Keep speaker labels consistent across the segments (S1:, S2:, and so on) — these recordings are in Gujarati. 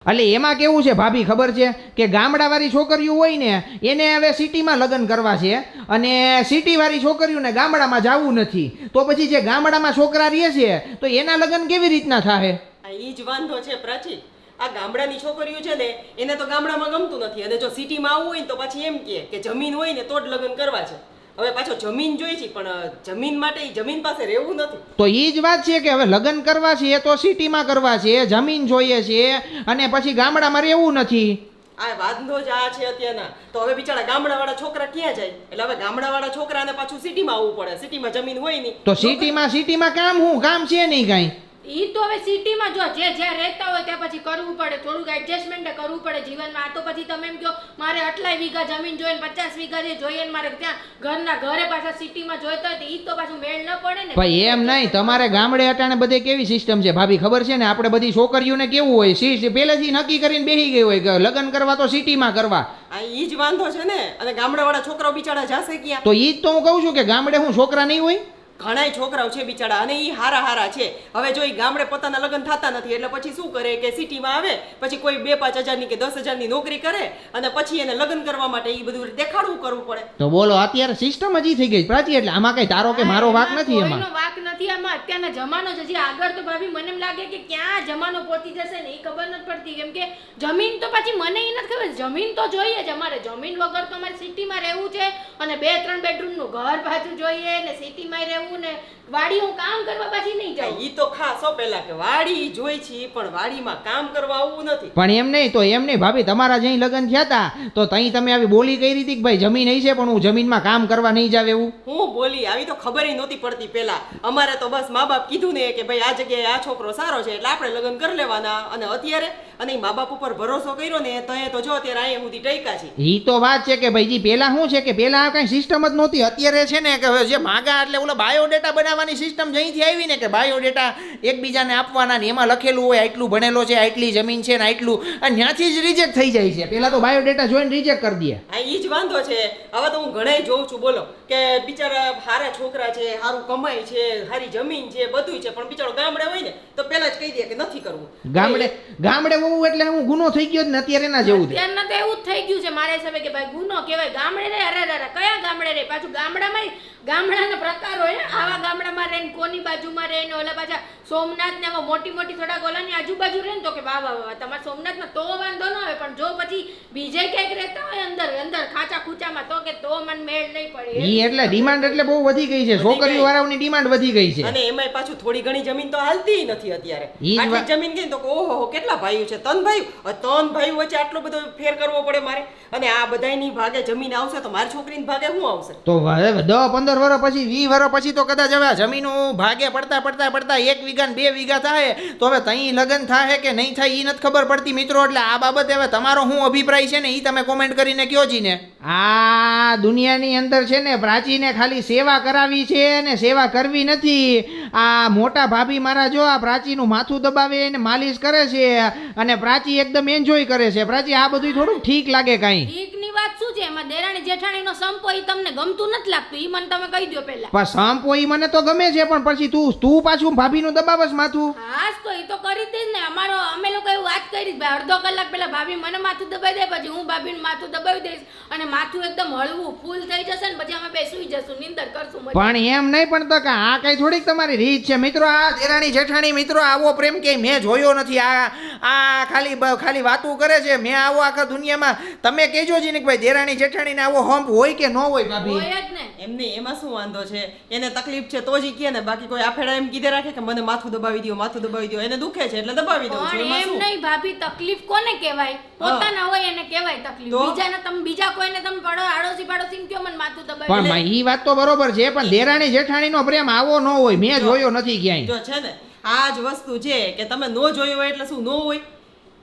S1: એટલે એમાં કેવું છે ભાભી, ખબર છે કે ગામડાવાળી છોકરીઓ હોય ને, એને હવે સિટીમાં લગ્ન કરવા છે અને સિટીવાળી છોકરીઓને ગામડામાં જવું નથી. તો પછી જે ગામડામાં છોકરા રહે છે, તો એના લગ્ન કેવી રીતના થાય
S2: ઈ જ વાંધો છે પ્રાચી. આ ગામડાની છોકરીઓ છે ને, એને તો ગામડામાં ગમતું નથી. અને જો સિટીમાં આવવું હોય ને તો પછી એમ કહે કે જમીન હોય ને તો જ લગ્ન કરવા છે. હવે પાછો જમીન જોઈ છે પણ જમીન માટે જમીન પાસે રહેવું નથી.
S1: તો એ જ વાત છે કે હવે લગ્ન કરવા છે તો સિટીમાં કરવા છે જમીન જોઈએ છે અને પછી ગામડામાં રહેવું નથી.
S2: આ વાંધો જ આ છે અત્યારના. તો હવે બિચારા ગામડાવાળા છોકરા ક્યાં જાય? એટલે હવે ગામડાવાળા છોકરાને પાછું સિટીમાં આવવું પડે. સિટીમાં જમીન હોય નહીં.
S1: તો સિટીમાં સિટીમાં કામ હું? કામ છે નહીં કાંઈ?
S3: ઈ તો હવે સિટીમાં જો જે જ્યાં રહેતા હોય ત્યાં પછી કરવું પડે. થોડુંક એડજસ્ટમેન્ટ કરવું પડે જીવનમાં. આ તો પછી તમે એમ કહો મારે આટલાય વીઘા જમીન જોઈએ ને પચાસ વીઘા જે જોઈએ ને મારે ત્યાં ઘરના ઘરે પાછા સિટીમાં જોઈતા હોય તો ઈ તો પાછું મેળ ન પડે ને.
S1: ભાઈ એમ નહીં. તમારે ગામડે અટાણે બધે કેવી સિસ્ટમ છે? ભાભી ખબર છે ને? આપણે બધી છોકરીઓને કેવું હોય? શીશ પહેલેથી નક્કી કરીને બેસી ગઈ હોય કે લગ્ન કરવા તો સિટીમાં કરવા.
S2: આ ઈ જ વાંધો છે ને? અને ગામડાવાળા છોકરાઓ બિચારા જાશે ક્યાં?
S1: તો ઈ જ તો હું કહું છું કે ગામડે હું છોકરા નહીં હોય?
S2: ઘણાય છોકરાઓ છે બિચારા અને એ હારા હારા છે. હવે જો એ ગામડે પોતાના લગ્ન થતા નથી એટલે પછી શું કરે કે સિટીમાં આવે પછી કોઈ બે પાંચ હજારની કે દસ હજારની નોકરી કરે અને પછી એને લગ્ન કરવા માટે એ બધું દેખાડવું કરવું પડે.
S1: તો બોલો અત્યારે સિસ્ટમ જ થઈ ગઈ પ્રાચી એટલે આમાં કઈ તારો કે મારો વાક નથી એમાં?
S3: વાક નથી આમાં. અત્યારના જમાનો છે જે આગળ તો ભાભી મને એમ લાગે કે ક્યાં જમાનો પહોંચી જશે ને એ ખબર નથી પડતી. કેમ કે જમીન તો પછી મને જમીન તો જોઈએ જ અમારે જમીન વગર તો અમારે સિટીમાં રહેવું છે અને બે ત્રણ બેડરૂમનું ઘર પાછું જોઈએ ને સિટીમાં રહેવું ને વાડી હું કામ કરવા પાછી નહીં જાય
S2: ઈ તો ખાસ હો પહેલા કે વાડી જોઈ છે પણ વાડીમાં કામ કરવા આવવું નથી.
S1: પણ એમ નહીં તો એમ નહીં ભાભી તમારા જઈ લગ્ન થયા હતા તો તઈ તમે આવી બોલી કરી હતી કે ભાઈ જમીન અહીં છે પણ હું જમીનમાં કામ કરવા નહીં જાવ એવું?
S2: હું બોલી આવી તો ખબર નહોતી પડતી પહેલા. અમારે તો બસ મા બાપ કીધું ને કે ભાઈ આ જગ્યાએ આ છોકરો સારો છે એટલે આપણે લગ્ન કરી લેવાના. અને અત્યારે અને મા બાપ ઉપર ભરોસો કર્યો ને તો એ તો જો અત્યારે અહીંયા સુધી ટૈકા છે.
S1: ઈ તો વાત છે કે ભાઈજી પેલા શું છે કે પેલા આ કઈ સિસ્ટમ જ નહોતી. અત્યારે છે ને કે જે માગા એટલે ઓલા બાયોડેટા બનાવવાની સિસ્ટમ જઈથી આવી ને કે બાયોડેટા એકબીજાને આપવાના ને એમાં લખેલું હોય આટલું ભણેલો છે આટલી જમીન છે ને આટલું. અને ત્યાંથી જ રિજેક્ટ થઈ જાય છે. પેલા તો બાયોડેટા જોઈને રિજેક્ટ કરી દે.
S2: આ ઈ જ વાંધો છે. હવે તો હું ઘણાય જોઉં છું બોલો. કે બિચારા હારા છોકરા છે સારું કમાય છે સારી જમીન છે બધું છે પણ બિચારો ગામડે હોય ને કહી દે કે નથી કરવું.
S1: ગામડે ગામડે હોવું એટલે હું ગુનો થઈ ગયો ને અત્યારે ના જેવું છે.
S3: અત્યારના તો એવું જ થઈ ગયું છે મારે હિસાબે કે ભાઈ ગુનો કહેવાય. ગામડે રે અરે અરે કયા ગામડે રે? પાછું ગામડામાં ગામડાનો પ્રકાર હોય ને આવા ગામડામાં રહે ને કોની બાજુમાં રહે ને ઓલા પાછા સોમનાથ ને આમાં મોટી મોટી થોડાક ઓલાની આજુબાજુ રહે ને તો કે વાહ વાહ વાહ તમારે સોમનાથમાં તો વાંધો પછી બીજે ક્યાંક રહેતા હોય અંદર અંદર ખાચા ખૂચામાં તો કે તો મન મેળ નહીં પડે.
S1: ઈ એટલે ડિમાન્ડ એટલે બહુ વધી ગઈ છે. છોકરીઓ વાળાઓની ડિમાન્ડ વધી ગઈ છે.
S2: અને એમાંય પાછું થોડી ઘણી જમીન તો હાલતી નથી અત્યારે. આટલી જમીન ગઈ તો ઓહો કેટલા ભાઈઓ છે? ત્રણ ભાઈઓ? હવે ત્રણ ભાઈઓ વચ્ચે આટલો બધો ફેર કરવો પડે મારે. અને આ બધાયની ભાગે જમીન આવશે તો મારી છોકરીની ભાગે શું આવશે?
S1: તો હવે દસ પંદર વર્ષ પછી વીસ વર્ષ પછી તો કદાચ હવે જમીનો ભાગે પડતા પડતા પડતા એક વીઘા ને બે વીઘા થાય તો હવે તઈ લગ્ન થાય કે નહીં થાય એ નથી ખબર પડતી મિત્રો. એટલે આ બાબતે હવે તમારો શું અભિપ્રાય છે ને એ તમે કોમેન્ટ કરીને કહો જી ને આ દુનિયાની અંદર છે ને પ્રાચીને ખાલી સેવા કરાવી છે ને સેવા કરવી નથી. આ મોટા ભાભી મારા જો આ પ્રાચીનું માથું દબાવે ને માલિશ કરે છે અને પ્રાચી એકદમ એન્જોય કરે છે. પ્રાચી આ બધું થોડુંક ઠીક લાગે કાંઈ.
S3: ઠીકની વાત શું છે? એમાં દેરાણી જેઠાણીનો સંપો ઈ તમને ગમતું નથી લાગતું? ઈ મને તમે કહી દો પહેલા.
S1: પણ સંપ ઈ મને તો ગમે છે પણ પછી તું તું પાછું ભાભીનું દબાવસ માથું.
S3: હાસ તો એ તો કરી જ ને. અમારો અમે લોકો એવું વાત કરી ભાઈ અડધો કલાક પહેલા ભાભી મને માથું દબાવી દે પછી હું ભાભીનું માથું દબાવી દઈશ. અને માથું એકદમ હળવું ફૂલ થઈ જશે ને પછી અમે બે સુઈ જશું નીંદર કરશું
S1: પણ એમ નહીં પણ તો કે આ કઈ થોડીક તમારી રીત છે. મિત્રો આ દેરાણી જેઠાણી મિત્રો આવો પ્રેમ કે મેં જોયો નથી. આ આ ખાલી ખાલી વાતું કરે છે. મેં આવો આખા દુનિયામાં. તમે કહેજો જી ને કે ભાઈ દેરાણી જેઠાણીને આવો હંપ હોય કે ન હોય ભાભી?
S3: હોય જ ને.
S2: એમને એમાં શું વાંધો છે? એને તકલીફ છે તો જ કે ને બાકી કોઈ આફેડા એમ કીધે રાખે કે મને માથું દબાવી દો માથું દબાવી દો એને દુખે છે એટલે દબાવી દો
S3: પણ
S2: એમ
S3: નહીં ભાભી તકલીફ કોને કહેવાય? પોતાના હોય એને કહેવાય તકલીફ? બીજાને તમે બીજા કોઈને તમે પડો આડોશી પાડોશી કયો મને માથું દબાવી
S1: પણ એ વાત તો બરોબર છે પણ દેરાણી જેઠાણીનો પ્રેમ આવો ન હોય મેં જોયો નથી ક્યાંય.
S2: જો છે ને આ જ વસ્તુ છે કે તમે નો જોયું હોય એટલે શું નો હોય?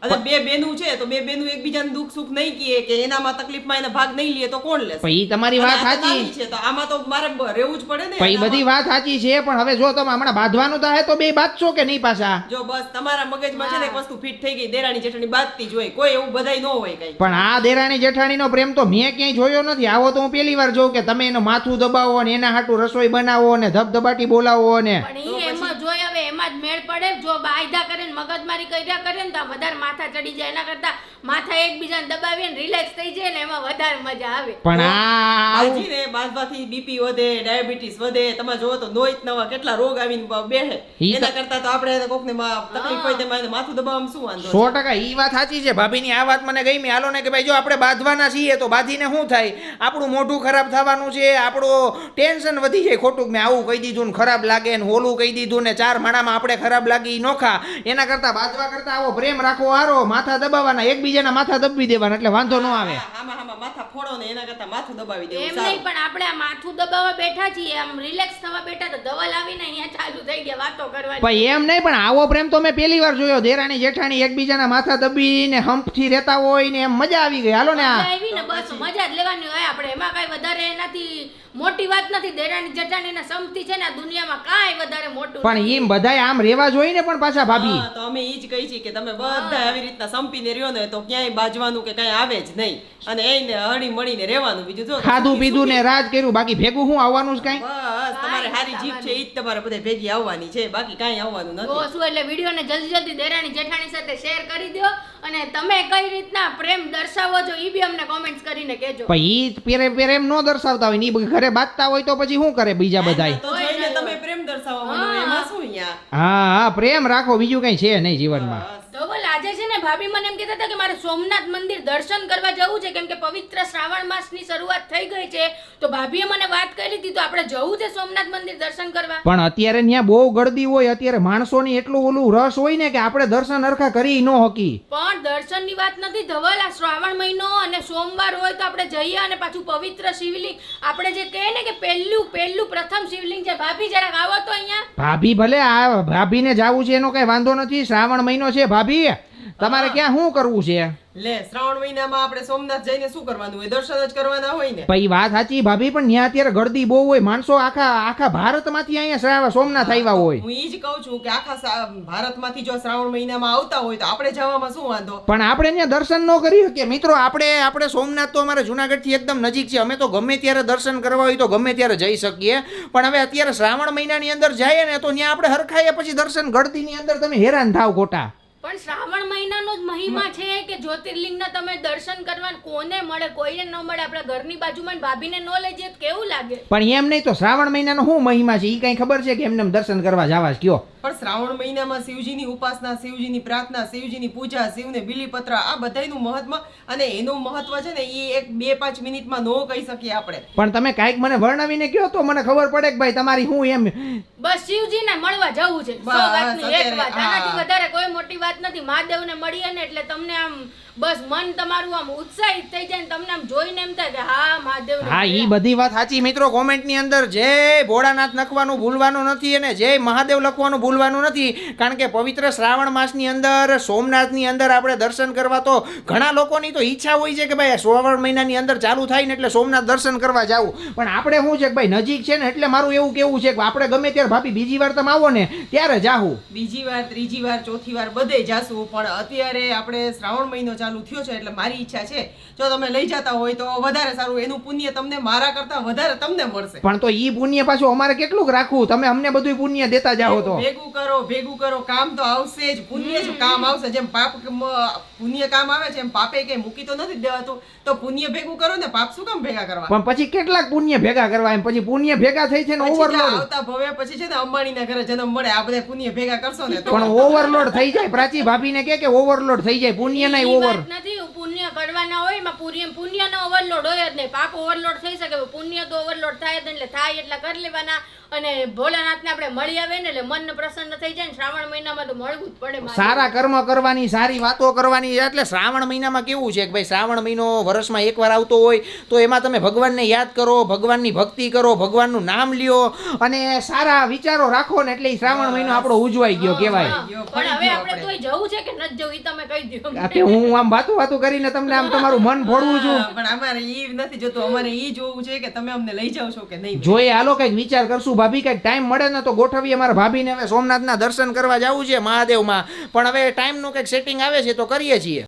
S2: અને બે બેનું છે તો બે બેનું એકબીજાને દુઃખ સુખ નહીં કહે કે એનામાં તકલીફમાં એને ભાગ નહીં લે તો કોણ લેશે?
S1: પણ ઈ તમારી વાત સાચી.
S2: છે તો આમાં તો મારે રહેવું જ પડે ને
S1: પણ બધી વાત સાચી છે પણ હવે જો તમે હમણાં બાંધવાનું થાય તો બે બાંધશો કે નહીં પાછા?
S2: જો બસ તમારા મગજમાં છે ને એક વસ્તુ ફિટ થઈ ગઈ દેરાણી જેઠાણી બાંધતી જ હોય. કોઈ એવું બધાય ન હોય કઈ.
S1: પણ આ દેરાણી જેઠાણીનો પ્રેમ તો મેં ક્યાંય જોયો નથી. આવો તો હું પહેલી વાર જોઉં કે તમે એનું માથું દબાવો ને એના હાટું રસોઈ બનાવો ને ધબધબાટી બોલાવો ને
S3: પણ ઈ એમાં જોઈ હવે એમાં જ મેળ પડે જો બાયદા કરે ને મગજમારી કર્યા કરે ને તો વધારે માથા ચડી જાય. એના કરતા માથા એકબીજાને દબાવીને રિલેક્સ થઈ જાય ને એમાં વધારે મજા આવે.
S1: પણ આ આવું
S2: બાજીને બીપી વધે ડાયાબિટીસ વધે તમે જોવો તો નોઈત નવા કેટલા રોગ આવીને બેહે. એના કરતા તો આપણે કોકને મા- તકલીફ હોય તેમાં માથું દબાવવામાં શું વાંધો
S1: સો
S2: છે?
S1: ટકા ઈ વાત સાચી છે. ભાભીની આ વાત મને ગઈ મેં હાલો ને કે ભાઈ જો આપણે બાંધવાના છીએ તો બાંધીને શું થાય? આપણું મોઢું ખરાબ થવાનું છે આપણું ટેન્શન વધી જાય ખોટું. મેં આવું કહી દીધું ને ખરાબ લાગે ને ઓલું કહી દીધું ને ચાર માણામાં આપણે ખરાબ લાગી નોખા. એના કરતા બાજવા કરતા આવો પ્રેમ રાખો, હારો, માથા દબાવવાના, એકબીજાના માથા દબવી દેવાના, એટલે વાંધો ન આવે.
S2: આમાં ફોડો ને એના કરતા માથું દબાવી દેવું
S3: એમ નહીં પણ આપણે આ માથું દબાવવા બેઠા છીએ આમ રિલેક્સ થવા બેઠા તો દવા લાવીને અહીંયા ચાલુ થઈ ગયા વાતો કરવા
S1: ભાઈ એમ નહીં પણ આવો પ્રેમ તો મેં પહેલી વાર જોયો. દેરાણી જેઠાણી એકબીજાના માથા દબીને હંપથી રહેતા હોય ને એમ મજા આવી ગઈ. હાલો ને આ.
S3: આવી ને બસ મજા જ લેવાની હોય આપણે. એમાં કાંઈ વધારે એનાથી મોટી વાત નથી. દેરાણી જેઠાણીના સંમતિ છે ને આ દુનિયામાં કાંઈ વધારે મોટું
S1: પણ એમ બધાય આમ રેવા જોઈએ ને પણ પાછા ભાભી.
S2: તો અમે ઈ જ કહી છીએ કે તમે બધા આવી રીતના સંપીને રહ્યો ને તો ક્યાંય બાજવાનું કે કાંઈ આવે જ નહીં. અને એને હળી મળીને રહેવાનું. બીજું જો
S1: ખાધું પીધું ને રાજ કર્યું બાકી ભેગું હું આવવાનું જ કાંઈ?
S2: બસ તમારે હારી જીભ છે ઈ જ તમારે બધે ભેગી આવવાની છે. બાકી કાઈ આવવાનું
S3: તો
S2: નથી.
S3: શું એટલે વિડીયોને જલ્દી જલ્દી દેરાણી જેઠાણી સાથે શેર કરી દો અને તમે કઈ રીતના પ્રેમ દર્શાવો છો ઈ બી અમને કોમેન્ટ્સ કરીને કહેજો.
S1: પણ ઈ પ્રેમ પ્રેમ નો દર્શાવતા હોય ને ઈ ઘરે બાંધતા હોય તો પછી શું કરે બીજા બધાય?
S2: તો જોઈને તમે પ્રેમ
S3: હા.
S2: એમાં શું અહીંયા?
S1: હા હા પ્રેમ રાખો બીજું કઈ છે નહીં જીવનમાં.
S2: બસ.
S3: તો બોલ આજે છે ને ભાભી મને એમ કહેતા હતા કે મારે સોમનાથ મંદિર દર્શન કરવા જવું છે કેમ કે પવિત્ર શ્રાવણ માસની શરૂઆત થઈ ગઈ છે. તો ભાભીએ મને વાત કરી હતી તો આપણે જવું છે સોમનાથ મંદિર દર્શન કરવા?
S1: પણ અત્યારે ત્યાં બહુ ગળદી હોય અત્યારે માણસોની એટલું ઓલું રસ હોય ને કે આપણે દર્શન હરખા કરી ન હકી.
S3: પણ દર્શનની વાત નથી ધવલ આ શ્રાવણ મહિનો અને સોમવાર હોય તો આપણે જઈએ અને પાછું પવિત્ર શિવલિંગ. આપણે જે કહે ને કે પહેલું પહેલું પ્રથમ શિવલિંગ છે. ભાભી જરાક આવો તો અહીંયા.
S1: ભાભી ભલે આ ભાભીને જવું છે એનો કઈ વાંધો નથી શ્રાવણ મહિનો છે ભાભી. તમારે ક્યાં શું કરવું છે?
S2: લે શ્રાવણ મહિનામાં આપણે સોમનાથ જઈને શું કરવાનું હોય? દર્શન જ કરવાના હોય ને?
S1: પછી વાત સાચી ભાભી પણ ત્યાં અત્યારે ગળદી બહુ હોય. માણસો આખા આખા ભારતમાંથી અહીંયા શ્રાવણ સોમનાથ આવ્યા હોય.
S2: હું ઈ જ કહું છું કે આખા ભારતમાંથી જો શ્રાવણ મહિનામાં આવતા હોય તો આપણે જવામાં શું વાંધો?
S1: પણ આપણે ત્યાં દર્શન ન કરી શકીએ. મિત્રો આપણે આપણે સોમનાથ તો અમારે જુનાગઢથી એકદમ નજીક છે અમે તો ગમે ત્યારે દર્શન કરવા હોય તો ગમે ત્યારે જઈ શકીએ. પણ હવે અત્યારે શ્રાવણ મહિનાની અંદર જઈએ ને તો ત્યાં આપણે હરખાઈએ પછી દર્શન ગળતીની અંદર તમે હેરાન થાવ ખોટા
S3: પણ શ્રાવણ મહિનાનો જ મહિમા છે કે જ્યોતિર્લિંગના તમે દર્શન કરવા કોને મળે કોઈને ન મળે આપણા ઘરની બાજુમાં ભાભીને ન લઈ જઈએ કેવું લાગે?
S1: પણ એમ નહીં તો શ્રાવણ મહિનાનો શું મહિમા છે? એ કઈ ખબર છે કે એમને એમ દર્શન કરવા જવા જ કયો?
S2: પણ શ્રાવણ મહિનામાં શિવજીની ઉપાસના શિવજીની પ્રાર્થના શિવજીની પૂજા શિવને બિલીપત્ર આ બધાનું મહત્વ અને એનું મહત્વ છે ને એ એક બે પાંચ મિનિટમાં નો કહી શકીએ આપણે.
S1: પણ તમે કાંઈક મને વર્ણવીને કહો તો મને ખબર પડે કે ભાઈ તમારી હું એમ.
S3: બસ શિવજીને મળવા જવું છે. સો વાતની એક વાત. આનાથી વધારે કોઈ મોટી વાત નથી. મહાદેવને મળીએ ને એટલે તમને આમ બસ મન તમારું આમ ઉત્સાહિત થઈ જાય ને તમને આમ જોઈને એમ થાય કે હા મહાદેવ
S1: હા ઈ બધી વાત સાચી. મિત્રો કોમેન્ટની અંદર જય ભોળાનાથ લખવાનું ભૂલવાનું નથી અને જય મહાદેવ લખવાનું ભૂલવાનું નથી. કારણ કે પવિત્ર શ્રાવણ માસની અંદર સોમનાથની અંદર આપણે દર્શન કરવા તો ઘણા લોકોની તો ઈચ્છા હોય છે કે ભાઈ શ્રાવણ મહિનાની અંદર ચાલુ થાય ને એટલે સોમનાથ દર્શન કરવા જાવું. પણ આપણે શું છે કે ભાઈ નજીક છે ને એટલે મારું એવું કેવું છે કે આપણે ગમે ત્યારે ભાભી બીજી વાર તમે આવો ને ત્યારે જાહું.
S2: બીજી વાર ત્રીજી વાર ચોથી વાર બધે જાશું પણ અત્યારે આપણે શ્રાવણ મહિનો ચાલુ થયો છે એટલે મારી ઈચ્છા છે જો તમે લઈ જતા હોય તો વધારે સારું. એનું પુણ્ય તમને મારા કરતા વધારે તમને મળશે.
S1: પણ તો ઈ પુણ્ય પાછું અમારે કેટલુંક રાખવું? તમે અમને બધું પુણ્ય દેતા જાઓ તો.
S2: ભેગું કરો ભેગું કરો કામ તો આવશે જ. પુણ્ય જ કામ આવશે. જેમ પાપ પુણ્ય કામ આવે છે એમ પાપે કઈ મૂકી તો નથી દેવાતું. તો પુણ્ય ભેગું કરો ને પાપ શું કામ ભેગા કરવા?
S1: પણ પછી કેટલાક પુણ્ય ભેગા કરવા? એમ પછી પુણ્ય ભેગા થઈ છે ને ઓવરલોડ
S2: આવતા ભવે પછી છે ને અંબાણીના ઘરે જન્મ મળે આ બધા પુણ્ય ભેગા કરશો ને
S1: પણ ઓવરલોડ થઈ જાય. પ્રાચી ભાભીને કે કે ઓવરલોડ થઈ જાય. પુણ્ય નહીં ઓવર
S3: નથી પુણ્ય કરવાના હોય એમાં પુણ્ય પુણ્યનો ઓવરલોડ હોય જ નહીં. પાપ ઓવરલોડ થઈ શકે પુણ્ય તો ઓવરલોડ થાય જ એટલે થાય એટલા કરી લેવાના. અને ભોળાનાથને આપણે મળી આવે ને એટલે મન પ્રસન્ન થઈ જાય ને શ્રાવણ મહિનામાં તો મળવું જ પડે
S1: સારા કર્મ કરવાની સારી વાતો કરવાની એટલે શ્રાવણ મહિનામાં કેવું છે કે ભાઈ શ્રાવણ મહિનો વર્ષમાં એકવાર આવતો હોય તો એમાં તમે ભગવાનને યાદ કરો ભગવાનની ભક્તિ કરો ભગવાનનું નામ લ્યો અને સારા વિચારો રાખો ને એટલે શ્રાવણ મહિનો આપણો ઉજવાઈ ગયો કહેવાય.
S3: હા, પણ હવે આપણે તોય જવું છે કે ન જવું તમે કહી દો
S1: હું આમ વાતો વાતું કરીને તમને આમ તમારું મન ફોડવું છું.
S2: પણ અમારે ઈ નથી જોતું. અમારે ઈ જોવું છે કે તમે અમને લઈ જાવ છો કે નહીં.
S1: જોઈએ હાલો કંઈક વિચાર કરશું. ભાભી કંઈક ટાઈમ મળે ને તો ગોઠવીએ અમારા ભાભીને હવે સોમનાથના દર્શન કરવા જવું છે મહાદેવમાં. પણ હવે ટાઈમનું કંઈક સેટિંગ આવે છે તો કરીએ છીએ.